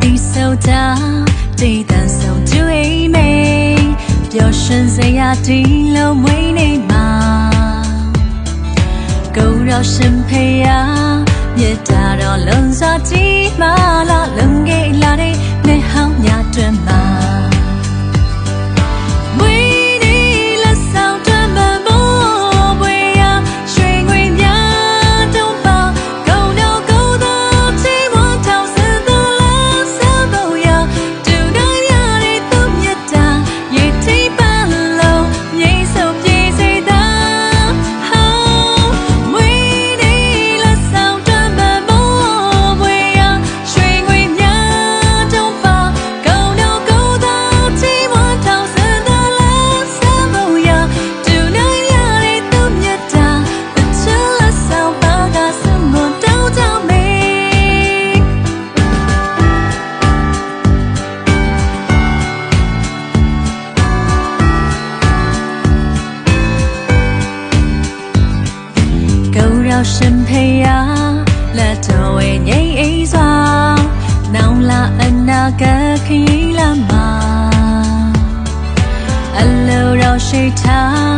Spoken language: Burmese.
的手掌，滴答手就一枚，表现谁呀滴了为你嘛，够绕身配呀，也打扰冷煞滴嘛啦，冷给拉的，没好呀对嘛。 ရှင်ဖေယာလက်တော်ဝဲငိမ့်အိစွာနောင်လာအနာဂတ်ခရီးလာမှာအလိုတော်ရှိထား